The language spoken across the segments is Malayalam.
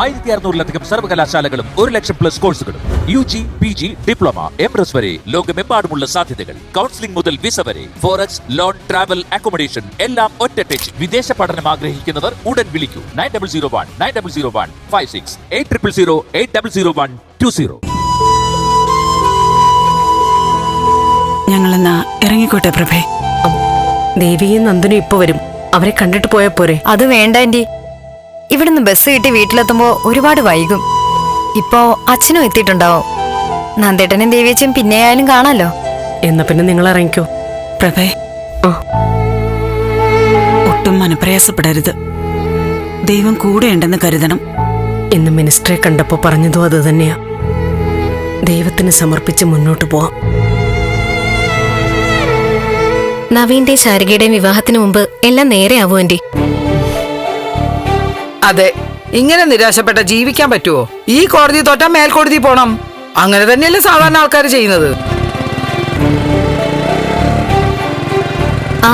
ആയിരത്തി അറുന്നൂറിലധികം സർവകലാശാലകളും ഒരു ലക്ഷം പ്ലസ് കോഴ്സുകളും U G P G diploma M S വരെ ലോകമെമ്പാടുമുള്ള സാധ്യതകൾ. കൗൺസിലിംഗ് മുതൽ വിസ വരെ ഫോറക്സ് ലോൺ ട്രാവൽ അക്കോമഡേഷൻ എല്ലാം ഒറ്റ ടച്ച് വിദേശ പഠനം ആഗ്രഹിക്കുന്നവർ ഉടൻ വിളിക്കൂ. Nine double zero one nine double zero one five six eight triple zero eight double zero one two zero ഞങ്ങളെന്നാ ഇറങ്ങിക്കോട്ടെ പ്രഭേ. ദേവിയും നന്ദനും ഇപ്പൊ വരും. അവരെ കണ്ടിട്ട് പോയാ പോരെ. അത് വേണ്ട ആന്റി. ഇവിടുന്ന് ബസ് കിട്ടി വീട്ടിലെത്തുമ്പോ ഒരുപാട് വൈകും. ഇപ്പോ അച്ഛനും എത്തിയിട്ടുണ്ടാവും. നന്ദേട്ടനും ദേവിയച്ചും പിന്നെ ആയാലും കാണാലോ? എന്നാ പിന്നെ നിങ്ങൾ ഇറങ്ങിക്കോ പ്രഭേ. ഒട്ടും മനപ്രയാസപ്പെടരുത്. ദൈവം കൂടെയുണ്ടെന്ന് കരുതണം. ഇന്ന് മിനിസ്റ്ററെ കണ്ടപ്പോ പറഞ്ഞതും അത് തന്നെയാ. ദൈവത്തിന് സമർപ്പിച്ച് മുന്നോട്ട് പോവാം. നവീന്റെയും ശാരികയുടെയും വിവാഹത്തിന് മുമ്പ് എല്ലാം നേരെയാവൂ ആന്റി. അതെ ഇങ്ങനെ നിരാശപ്പെട്ട ജീവിക്കാൻ പറ്റുമോ ഈ കോടതി തോറ്റാ മേൽക്കോടതി പോണം. അങ്ങനെ തന്നെയല്ലേ സാധാരണ ആൾക്കാർ ചെയ്യുന്നത്. ആ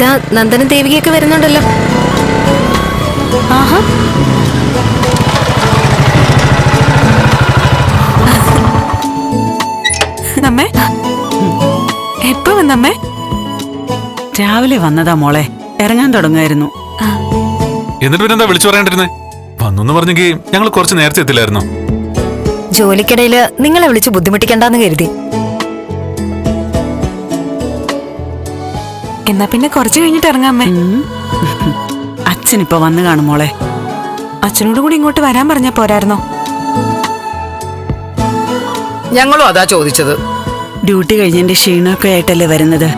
ദാ നന്ദനും ദേവികയൊക്കെ വരുന്നുണ്ടല്ലോ. ആഹാ. നമ്മേ എപ്പോ വന്നമ്മേ രാവിലെ വന്നതാ മോളെ. ഇറങ്ങാൻ തുടങ്ങായിരുന്നു എന്നിട്ട് പിന്നെന്താ വിളിച്ചു പറയാണ്ടിരുന്നേ? വന്നു പറഞ്ഞെങ്കിൽ ഞങ്ങൾ കുറച്ച് നേരത്തെ എത്തില്ലായിരുന്നു? ജോലിക്കിടയിൽ നിങ്ങളെ വിളിച്ച് ബുദ്ധിമുട്ടിക്കണ്ടെന്ന് കരുതി. എന്നാ പിന്നെ കുറച്ച് കഴിഞ്ഞിട്ട് ഇറങ്ങാമേ അച്ഛൻ അച്ഛനിപ്പോ വന്ന് കാണും മോളെ. അച്ഛനോട് കൂടി ഇങ്ങോട്ട് വരാൻ പറഞ്ഞ പോരായിരുന്നോ? ഞങ്ങളും അതാ ചോദിച്ചത്. ഡ്യൂട്ടി കഴിഞ്ഞതിന്റെ ക്ഷീണമൊക്കെ ആയിട്ടല്ലേ വരുന്നത്?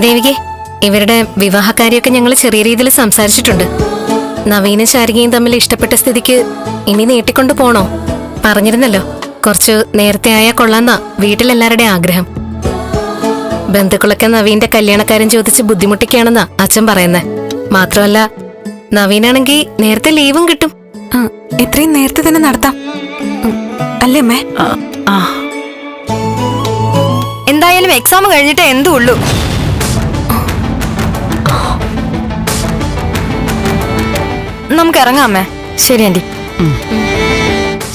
ദേവികെ ഇവരുടെ വിവാഹകാര്യമൊക്കെ ഞങ്ങൾ ചെറിയ രീതിയിൽ സംസാരിച്ചിട്ടുണ്ട്. നവീനും ശാരികയും തമ്മിൽ ഇഷ്ടപ്പെട്ട സ്ഥിതിക്ക് ഇനി നീട്ടിക്കൊണ്ടു പോണോ? പറഞ്ഞിരുന്നല്ലോ. കുറച്ച് നേരത്തെ ആയാൽ കൊള്ളാന്നാ വീട്ടിലെല്ലാവരുടെയും ആഗ്രഹം. ബന്ധുക്കളൊക്കെ നവീന്റെ കല്യാണക്കാരൻ ചോദിച്ച് ബുദ്ധിമുട്ടിക്കുകയാണെന്നാ അച്ഛൻ പറയുന്നേ. മാത്രമല്ല നവീനാണെങ്കിൽ നേരത്തെ ലീവും കിട്ടും. ആ, എത്രയും നേരത്തെ തന്നെ നടത്താം. അല്ലേ അമ്മേ? എന്തായാലും എക്സാം കഴിഞ്ഞിട്ട് എന്തും നമുക്ക് ഇറങ്ങാം അമ്മേ ശരി ആന്റി.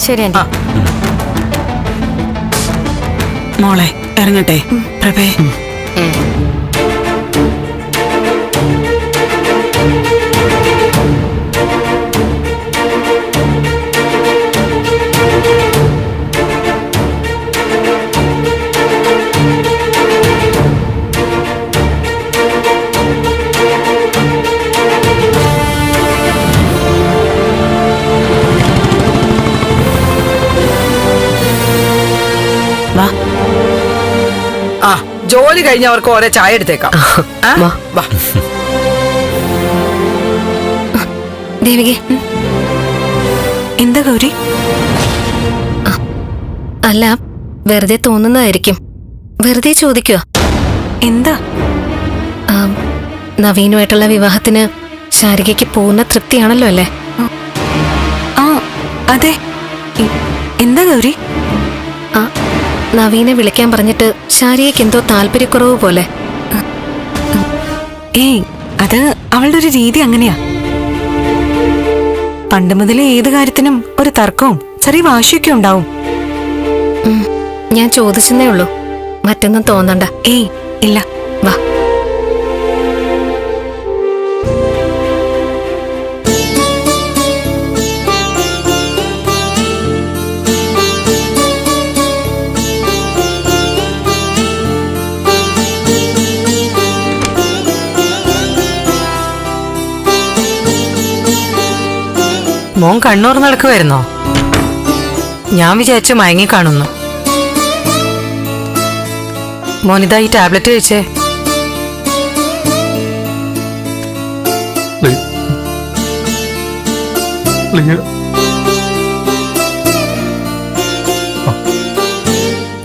ശരി ആന്റി. മോളെ ഇറങ്ങട്ടെ. പ്രഭേ. ജോലി കഴിഞ്ഞവർക്ക് ഓരോ ചായ എടുത്തേക്കാം. ആ? വാ. വാ. ദേവികെ. എന്താ ഗൗരി? അല്ല വെറുതെ തോന്നുന്നതായിരിക്കും. വെറുതെ ചോദിക്കുക എന്താ? നവീനുമായിട്ടുള്ള വിവാഹത്തിന് ശാരികയ്ക്ക് പൂർണ തൃപ്തിയാണല്ലോ അല്ലേ? ആ. അതെ. എന്താ ഗൗരി? ആ നവീനെ വിളിക്കാൻ പറഞ്ഞിട്ട് ശാരികയ്ക്ക് എന്തോ താല്പര്യക്കുറവ് പോലെ. ഏയ് അത് അവളുടെ ഒരു രീതി അങ്ങനെയാ. പണ്ട് മുതലേ ഏത് കാര്യത്തിനും ഒരു തർക്കവും ചെറിയ വാശിയൊക്കെ ഉണ്ടാവും. ഞാൻ ചോദിച്ചെന്നേ ഉള്ളൂ. മറ്റൊന്നും തോന്നണ്ട. ഏയ് ഇല്ല. മോൻ കണ്ണൂർ നടക്കുമായിരുന്നോ ഞാൻ വിചാരിച്ചു മയങ്ങി കാണുന്നു. മോനിതാ ഈ ടാബ്ലറ്റ് കഴിച്ചേ.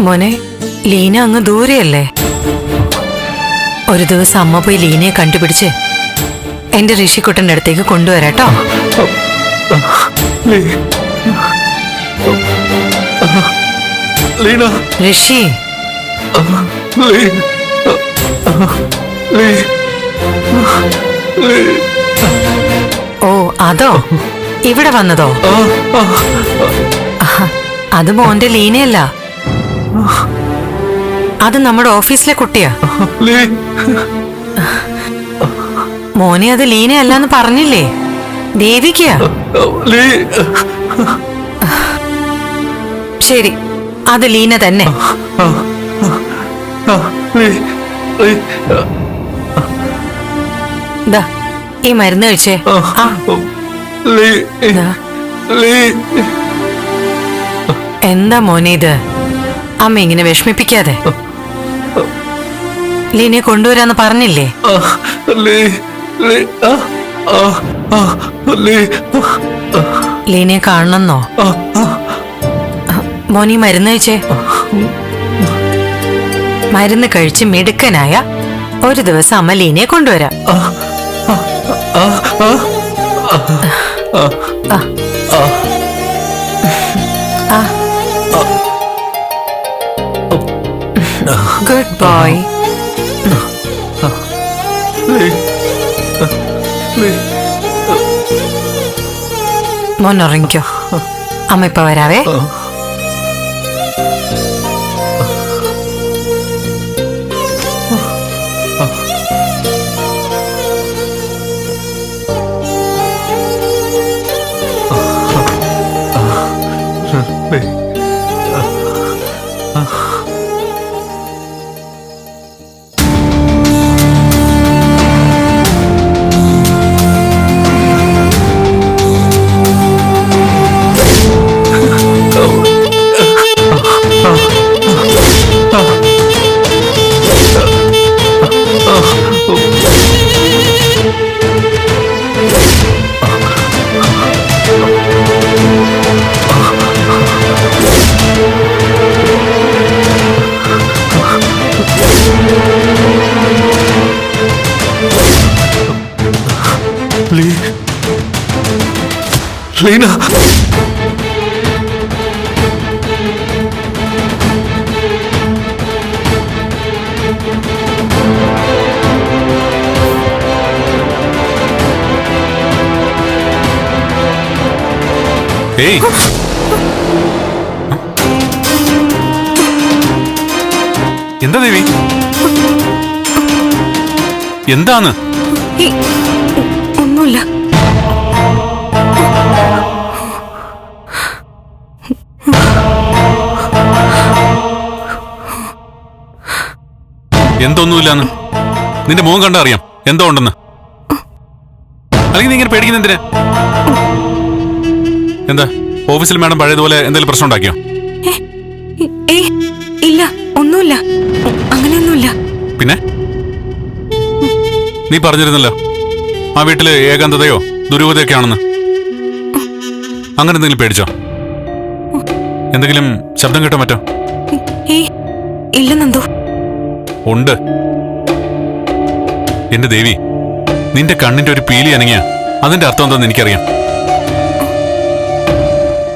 മോനെ ലീന അങ്ങ് ദൂരെയല്ലേ? ഒരു ദിവസം അമ്മ പോയി ലീനയെ കണ്ടുപിടിച്ച് എന്റെ ഋഷിക്കുട്ടന്റെ അടുത്തേക്ക് കൊണ്ടുവരാട്ടോ. ലീന ഋഷി. ഓ അതോ? ഇവിടെ വന്നതോ? അത് മോന്റെ ലീനയല്ല. അത് നമ്മുടെ ഓഫീസിലെ കുട്ടിയാ. മോനെ അത് ലീനയല്ലെന്ന് പറഞ്ഞില്ലേ? ദേവിക്കയാ ശരി അത് ലീന തന്നെ. ഈ മരുന്ന് കഴിച്ചേ. എന്താ മോനെ ഇത്? അമ്മ ഇങ്ങനെ വിഷമിപ്പിക്കാതെ. ലീനെ കൊണ്ടുവരാന്ന് പറഞ്ഞില്ലേ? ലീനയെ കാണണമെന്നോ? മോനി മരുന്ന് കഴിച്ചേ. മരുന്ന് കഴിച്ച് മിടുക്കനായ ഒരു ദിവസം അമ്മ ലീനയെ കൊണ്ടുവരാം. Good boy. മോൻ ഉറങ്ങിക്കോ. അമ്മ ഇപ്പൊ വരാവേ. ഏയ്. എന്താ ദേവി? എന്താണ്? ഒന്നുമില്ല. എന്തൊന്നുമില്ലാന്ന്? നിന്റെ മുഖം കണ്ടറിയാം. എന്തോ ഉണ്ടെന്ന്. അല്ലെങ്കിൽ നീ ഇങ്ങനെ പേടിക്കുന്ന എന്തിനാ എന്താ? ഓഫീസിൽ മാഡം പഴയതുപോലെ എന്തെങ്കിലും പ്രശ്നം ഉണ്ടാക്കിയോ? ഇല്ല ഒന്നുമില്ല. അങ്ങനെയൊന്നുമില്ല. പിന്നെ? നീ പറഞ്ഞിരുന്നല്ലോ. ആ വീട്ടിൽ ഏകാന്തതയോ ദുരൂഹതയൊക്കെ ആണെന്ന്. അങ്ങനെ എന്തെങ്കിലും പേടിച്ചോ? എന്തെങ്കിലും ശബ്ദം കേട്ടോ മറ്റോ? ഇല്ല നന്ദു. ഉണ്ട്. എന്റെ ദേവി നിന്റെ കണ്ണിന്റെ ഒരു പീലി അനങ്ങിയ അതിന്റെ അർത്ഥം എന്താണെന്ന് എനിക്കറിയാം.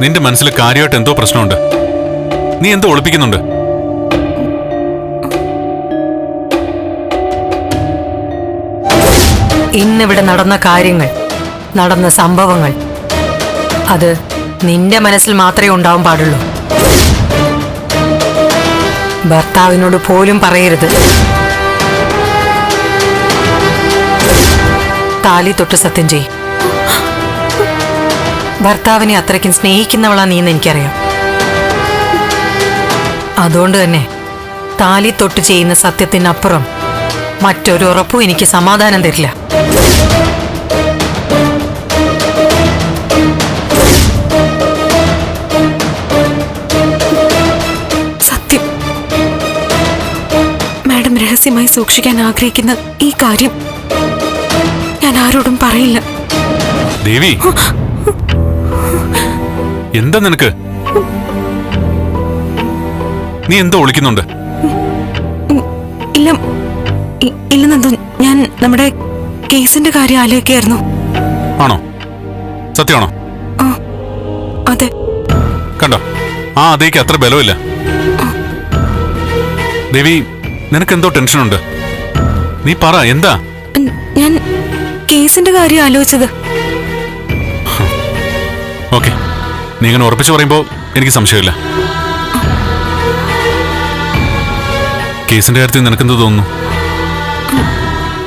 നിന്റെ മനസ്സിൽ കാര്യമായിട്ട് എന്തോ പ്രശ്നമുണ്ട്. നീ എന്തോ ഒളിപ്പിക്കുന്നുണ്ട്. ഇന്നിവിടെ നടന്ന കാര്യങ്ങൾ നടന്ന സംഭവങ്ങൾ അത് നിന്റെ മനസ്സിൽ മാത്രമേ ഉണ്ടാവാൻ പാടുള്ളൂ. ഭർത്താവിനോട് പോലും പറയരുത്. താലി തൊട്ട് സത്യം ചെയ് ഭർത്താവിനെ അത്രയ്ക്കും സ്നേഹിക്കുന്നവളാ നീന്ന് എനിക്കറിയാം. അതുകൊണ്ട് തന്നെ താലി തൊട്ട് ചെയ്യുന്ന സത്യത്തിനപ്പുറം മറ്റൊരു ഉറപ്പും എനിക്ക് സമാധാനം തരില്ല. സത്യം. മാഡം രഹസ്യമായി സൂക്ഷിക്കാൻ ആഗ്രഹിക്കുന്ന ഈ കാര്യം ഞാൻ ആരോടും പറയില്ല. ദേവി. എന്താ നിനക്ക്? നീ എന്തോ ഒളിക്കുന്നുണ്ട് ഇല്ല ഇല്ല നന്ദു ഞാൻ നമ്മുടെ കേസിന്റെ കാര്യം ആലോചിക്കായിരുന്നു ആണോ? സത്യമാണോ? അതെ. കണ്ടോ? ആ അതേക്ക് അത്ര ബലമില്ല. ദേവി നിനക്ക് എന്തോ ടെൻഷനുണ്ട്? നീ പറ എന്താ? ഞാൻ കേസിന്റെ കാര്യം ആലോചിച്ചത്. നീ ഇങ്ങനെ ഉറപ്പിച്ചു പറയുമ്പോൾ എനിക്ക് സംശയമില്ല. കേസിന്റെ കാര്യത്തിൽ നിനക്കെന്ത് തോന്നുന്നു?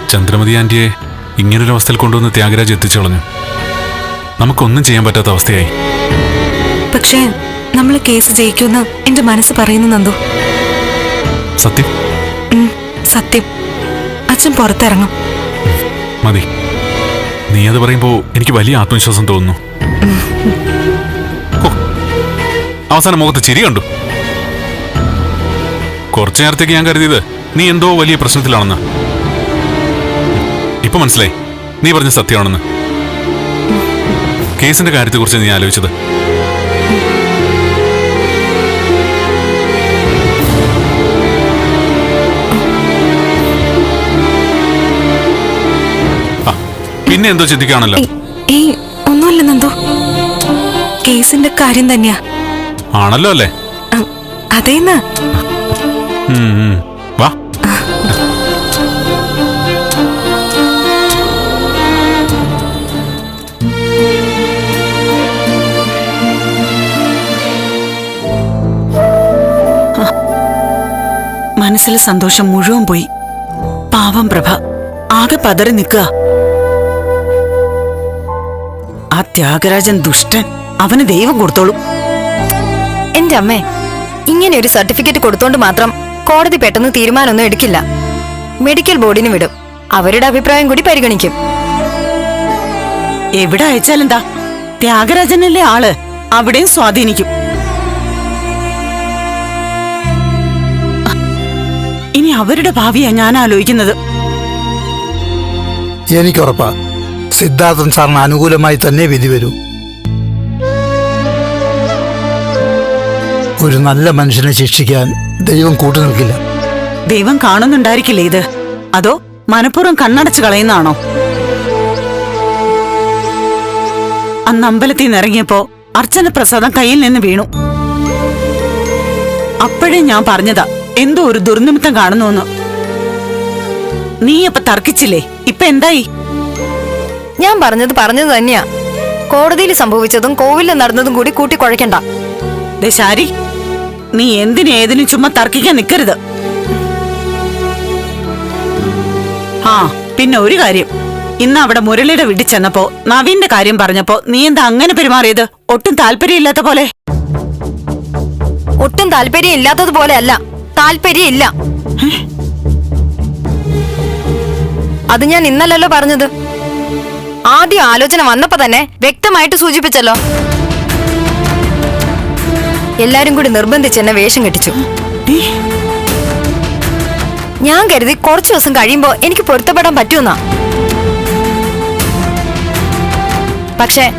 ചന്ദ്രമതി ആന്റിയെ ഇങ്ങനൊരു അവസ്ഥയിൽ കൊണ്ടുവന്ന് ത്യാഗരാജ് എത്തിച്ചു കളഞ്ഞു. നമുക്കൊന്നും ചെയ്യാൻ പറ്റാത്ത അവസ്ഥയായി. പക്ഷേ നമ്മൾ കേസ് ജയിക്കുമെന്ന് എന്റെ മനസ്സ് പറയുന്നു നന്ദു. സത്യം? സത്യം. അച്ഛൻ പുറത്തിറങ്ങും. മതി. നീ അത് പറയുമ്പോൾ എനിക്ക് വലിയ ആത്മവിശ്വാസം തോന്നുന്നു. അവസാനം മുഖത്ത് ചിരി കണ്ടു. കുറച്ചു നേരത്തേക്ക് ഞാൻ കരുതിയത് നീ എന്തോ വലിയ പ്രശ്നത്തിലാണെന്ന്. ഇപ്പൊ മനസ്സിലായി. നീ പറഞ്ഞ സത്യമാണെന്ന്. കേസിന്റെ കാര്യത്തെക്കുറിച്ച് നീ ആലോചിച്ചത്. പിന്നെ എന്തോ ചിന്തിക്കാണല്ലോ ഒന്നുമില്ല കേസിന്റെ കാര്യം തന്നെയാ. ആണല്ലോ അല്ലേ? അതേന്ന്. വാ. മനസ്സിലെ സന്തോഷം മുഴുവൻ പോയി. പാവം പ്രഭ. ആകെ പതറി നിൽക്കുക. ആ ത്യാഗരാജൻ ദുഷ്ടൻ. അവന് ദൈവം കൊടുത്തോളും. എന്റെ അമ്മേ ഇങ്ങനെ ഒരു സർട്ടിഫിക്കറ്റ് കൊടുത്തോണ്ട് മാത്രം കോടതി പെട്ടെന്ന് തീരുമാനമൊന്നും എടുക്കില്ല. മെഡിക്കൽ ബോർഡിന് വിടും. അവരുടെ അഭിപ്രായം കൂടി പരിഗണിക്കും. എവിടെ അയച്ചാലെന്താ? ത്യാഗരാജനല്ലേ ആൾ. അവിടെയും സ്വാധീനിക്കും. ഇനി അവരുടെ ഭാവിയാ ഞാൻ ആലോചിക്കുന്നത് എനിക്കുറപ്പാ സിദ്ധാർത്ഥൻ സാറിന് അനുകൂലമായി തന്നെ വിധി വരൂ. ഒരു നല്ല മനുഷ്യനെ ശിക്ഷിക്കാൻ ദൈവം കൂട്ടുനിൽക്കില്ല ദൈവം കാണുന്നുണ്ടായിരിക്കില്ലേ ഇത്? അതോ മനഃപൂർവം കണ്ണടച്ച് കളയുന്നതാണോ? അന്ന് അമ്പലത്തിൽ നിന്ന് ഇറങ്ങിയപ്പോ അർച്ചന പ്രസാദം കയ്യിൽ നിന്ന് വീണു. അപ്പോഴേ ഞാൻ പറഞ്ഞതാ എന്തോ ഒരു ദുർനിമിത്തം കാണുന്നു നീ അപ്പൊ തർക്കിച്ചില്ലേ? ഇപ്പൊ എന്തായി? ഞാൻ പറഞ്ഞത് പറഞ്ഞത് തന്നെയാ. കോടതിയിൽ സംഭവിച്ചതും കോവിലിൽ നടന്നതും കൂടി കൂട്ടിക്കുഴയ്ക്കണ്ട. ദേ ശാരി നീ എന്തിനേതിനും ചുമ്മാ തർക്കിക്കാൻ നിൽക്കരുത് ആ പിന്നെ ഒരു കാര്യം. ഇന്ന് അവിടെ മുരളിയുടെ വീട്ടിൽ ചെന്നപ്പോ നവീന്റെ കാര്യം പറഞ്ഞപ്പോ നീ എന്താ അങ്ങനെ പെരുമാറിയത്? ഒട്ടും താല്പര്യമില്ലാത്ത പോലെ. ഒട്ടും താല്പര്യം ഇല്ലാത്തതുപോലെ അല്ല. താല്പര്യം ഇല്ല അത് ഞാൻ ഇന്നല്ലല്ലോ പറഞ്ഞത്. ആദ്യം ആലോചന വന്നപ്പോ തന്നെ വ്യക്തമായിട്ട് സൂചിപ്പിച്ചല്ലോ. എല്ലാരും കൂടി നിർബന്ധിച്ച് എന്നെ വേഷം കെട്ടിച്ചു. ഞാൻ കരുതി കുറച്ചു ദിവസം കഴിയുമ്പോ എനിക്ക് പൊരുത്തപ്പെടാൻ പറ്റുമെന്നാ പക്ഷേ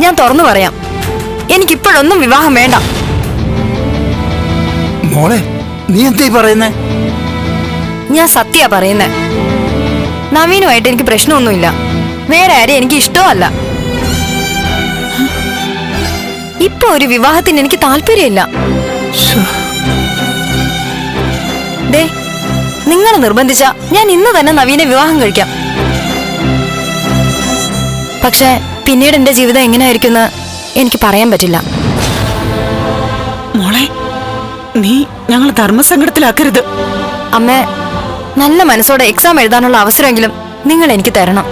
ഞാൻ തുറന്നു പറയാം. എനിക്കിപ്പോഴൊന്നും വിവാഹം വേണ്ട. മോളെ നീ എന്തീ പറയുന്നേ? ഞാൻ സത്യ പറയുന്നേ. നവീനുമായിട്ട് എനിക്ക് പ്രശ്നമൊന്നുമില്ല. വേറെ ആരെയും എനിക്ക് ഇഷ്ടമല്ല ഇപ്പൊ ഒരു വിവാഹത്തിന് എനിക്ക് താല്പര്യമില്ല. ദേ നിങ്ങൾ നിർബന്ധിച്ച ഞാൻ ഇന്ന് തന്നെ നവീനെ വിവാഹം കഴിക്കാം. പക്ഷെ പിന്നീട് എന്റെ ജീവിതം എങ്ങനെയായിരിക്കുമെന്ന് എനിക്ക് പറയാൻ പറ്റില്ല. മോളെ നീ ഞങ്ങൾ ധർമ്മസങ്കടത്തിലാക്കരുത്. അമ്മേ നല്ല മനസ്സോടെ എക്സാം എഴുതാനുള്ള അവസരമെങ്കിലും നിങ്ങൾ എനിക്ക് തരണം.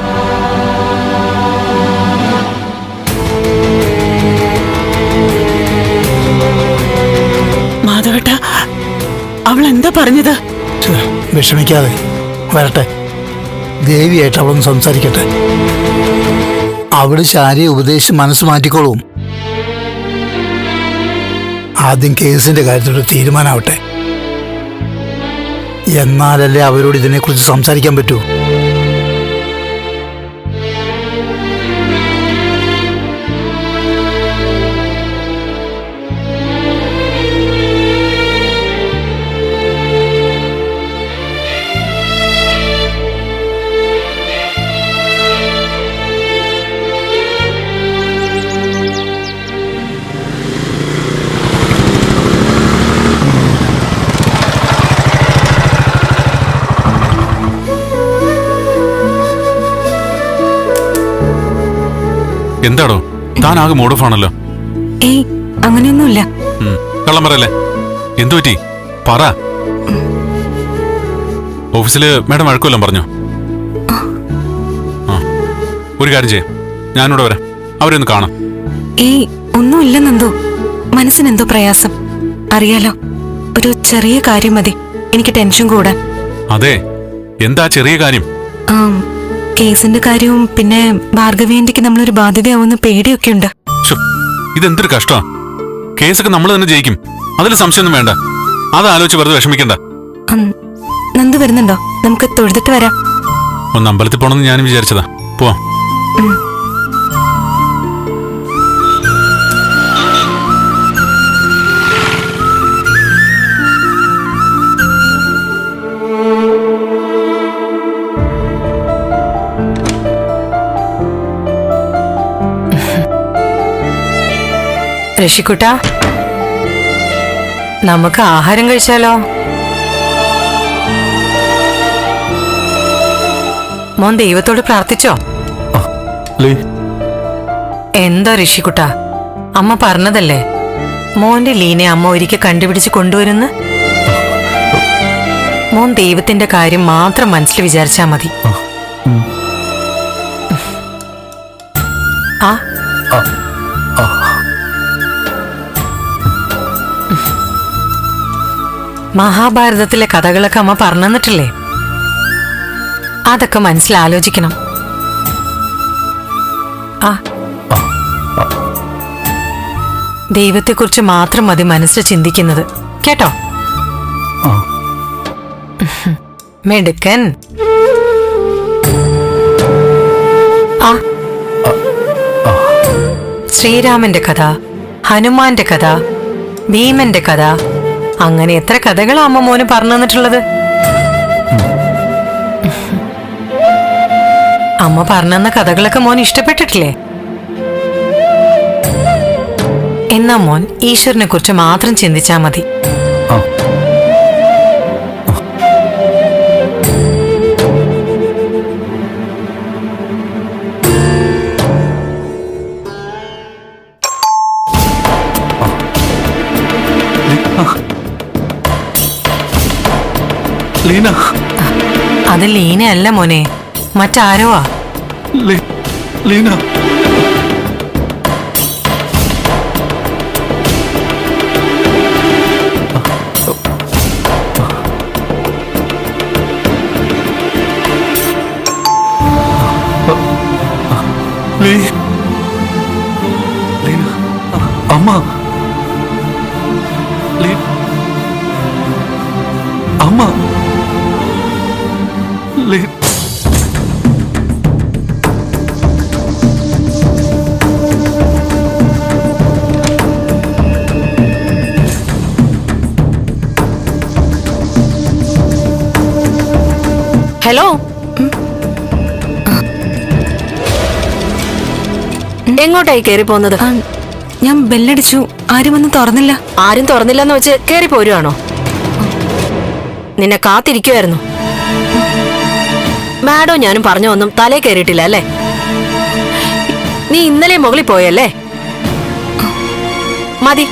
എന്താ പറഞ്ഞത്? വിഷമിക്കാതെ. വരട്ടെ. ദേവിയായിട്ട് അവളൊന്ന് സംസാരിക്കട്ടെ. അവൾ ശാരിയെ ഉപദേശിച്ച് മനസ്സ് മാറ്റിക്കോളും. ആദ്യം കേസിന്റെ തീരുമാനാവട്ടെ. തീരുമാനമാവട്ടെ എന്നാലല്ലേ അവരോട് ഇതിനെക്കുറിച്ച് സംസാരിക്കാൻ പറ്റൂ? എന്താടോ? താൻ ആകെ മൂഡ് ഓഫ് ആണല്ലോ. ഏയ് അങ്ങനെയൊന്നുമില്ല. കള്ളം പറയല്ലേ? എന്തു പറ്റി? പറ. ഓഫീസിൽ മാഡം വഴക്കുമല്ലോ പറഞ്ഞു? ആ ഒരു കാര്യം ചെയ്യാം. ഞാനിവിടെ വരാം. അവരെ ഒന്ന് കാണാം. ഏയ് ഒന്നുമില്ല നന്ദു. മനസ്സിനെന്തോ പ്രയാസം. അറിയാലോ ഒരു ചെറിയ കാര്യം മതി. എനിക്ക് ടെൻഷൻ കൂടാൻ. അതെ എന്താ ചെറിയ കാര്യം? കേസിന്റെ കാര്യവും പിന്നെ ഭാർഗവിയന്റിക്ക് നമ്മളൊരു ബാധ്യതയാവുന്ന പേടിയൊക്കെ ഉണ്ട് ഇതെന്തൊരു കഷ്ടമാ കേസൊക്കെ നമ്മൾ തന്നെ ജയിക്കും. അതിൽ സംശയമൊന്നും വേണ്ട. അത് ആലോചിച്ച് വെറുതെ വിഷമിക്കണ്ട. നന്ദു വരുന്നുണ്ടോ? നമുക്ക് തൊഴുതിട്ട് വരാം. ഒന്ന് അമ്പലത്തിൽ പോണെന്ന് ഞാനും വിചാരിച്ചതാ. പോവാം. ഋഷിക്കുട്ട നമുക്ക് ആഹാരം കഴിച്ചാലോ? മോൻ ദൈവത്തോട് പ്രാർത്ഥിച്ചോ? എന്താ ഋഷിക്കുട്ട അമ്മ പറഞ്ഞതല്ലേ? മോന്റെ ലീനെ അമ്മ ഒരിക്കൽ കണ്ടുപിടിച്ച് കൊണ്ടുവരുന്ന്? മോൻ ദൈവത്തിന്റെ കാര്യം മാത്രം മനസ്സിൽ വിചാരിച്ചാ മതി. ആ. മഹാഭാരതത്തിലെ കഥകളൊക്കെ അമ്മ പറഞ്ഞു തന്നിട്ടില്ലേ അതൊക്കെ മനസ്സിലാലോചിക്കണം. ആ. ദൈവത്തെക്കുറിച്ച് മാത്രം മതി മനസ്സിൽ ചിന്തിക്കുന്നത്. കേട്ടോ? മെടുക്കൻ. ആ. ശ്രീരാമന്റെ കഥ ഹനുമാന്റെ കഥ ഭീമന്റെ കഥ അങ്ങനെ എത്ര കഥകളാ അമ്മ മോന് പറഞ്ഞു തന്നിട്ടുള്ളത്? അമ്മ പറഞ്ഞു തന്ന കഥകളൊക്കെ മോൻ ഇഷ്ടപ്പെട്ടിട്ടില്ലേ? എന്നാ മോൻ ഈശ്വരനെ കുറിച്ച് മാത്രം ചിന്തിച്ചാ മതി. അത് ലീനയല്ല മോനെ. മറ്റാരോ ലീന. അമ്മ. അമ്മ. ഹലോ? എങ്ങോട്ടായി കയറി പോകുന്നത് ഞാൻ ബെല്ലടിച്ചു. ആരും ഒന്നും തുറന്നില്ല. ആരും തുറന്നില്ലെന്ന് വെച്ച് കയറി പോരുവാണോ? നിന്നെ കാത്തിരിക്കുവായിരുന്നു. മാഡോ ഞാനും പറഞ്ഞു ഒന്നും തലേ കയറിയിട്ടില്ല അല്ലേ? നീ ഇന്നലെ മുകളിൽ പോയല്ലേ? മതി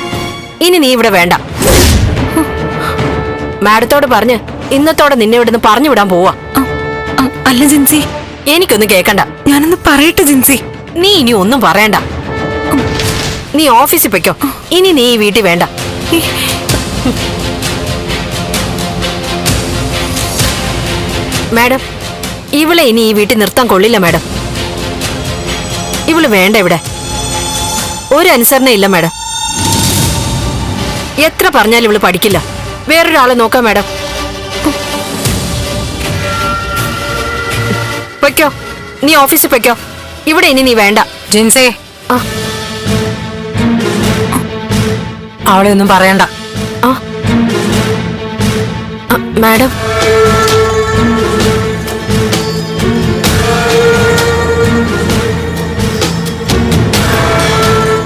ഇനി നീ ഇവിടെ വേണ്ട. മാഡത്തോട് പറഞ്ഞ് ഇന്നത്തോടെ നിന്നെ ഇവിടുന്ന് പറഞ്ഞു വിടാൻ പോവാ. അല്ല ജിൻസി. എനിക്കൊന്നും കേക്കണ്ട. ഞാനൊന്ന് പറയട്ടെ ജിൻസി. നീ ഇനി ഒന്നും പറയണ്ട. നീ ഓഫീസിൽ പൊയ്ക്കോ. ഇനി നീ ഈ വീട്ടിൽ വേണ്ട. മാഡം ഇവളെ ഇനി ഈ വീട്ടിൽ നിർത്താൻ കൊള്ളില്ല മാഡം. ഇവൾ വേണ്ട ഇവിടെ. ഒരു അനുസരണ ഇല്ല മാഡം. എത്ര പറഞ്ഞാലും ഇവൾ പഠിക്കില്ല. വേറൊരാളെ നോക്കാം മാഡം. പൊയ്ക്കോ നീ ഓഫീസിൽ പൊയ്ക്കോ. ഇവിടെ ഇനി നീ വേണ്ട. ജിൻസേ. ആ. അവളെ ഒന്നും പറയണ്ട. ആ. ആ, മാഡം.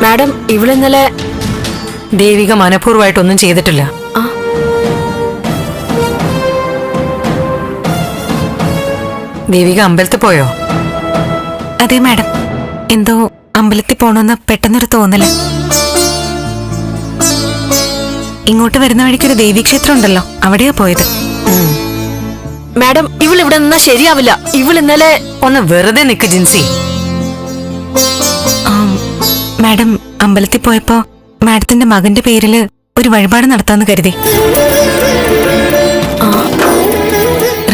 മാഡം ഇവളിന്നലെ ദേവിക മനഃപൂർവമായിട്ടൊന്നും ചെയ്തിട്ടില്ല. ദേവിക അമ്പലത്തിൽ പോയോ? അതെ മാഡം. എന്തോ അമ്പലത്തിൽ പോണമെന്ന് പെട്ടെന്നൊരു തോന്നൽ. ഇങ്ങോട്ട് വരുന്ന വഴിക്കൊരു ദേവീക്ഷേത്രം ഉണ്ടല്ലോ അവിടെയാ പോയത്. മാഡം ഇവൾ ഇവിടെ നിന്നാ ശരിയാവില്ല. ഇവൾ ഇന്നലെ ഒന്ന് വെറുതെ നിക്ക് ജിൻസി. മാഡം അമ്പലത്തിൽ പോയപ്പോ മാഡത്തിന്റെ മകന്റെ പേരിൽ ഒരു വഴിപാട് നടത്താന്ന് കരുതി.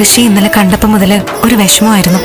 ഋഷി ഇന്നലെ കണ്ടപ്പോ മുതൽ ഒരു വിഷമമായിരുന്നു.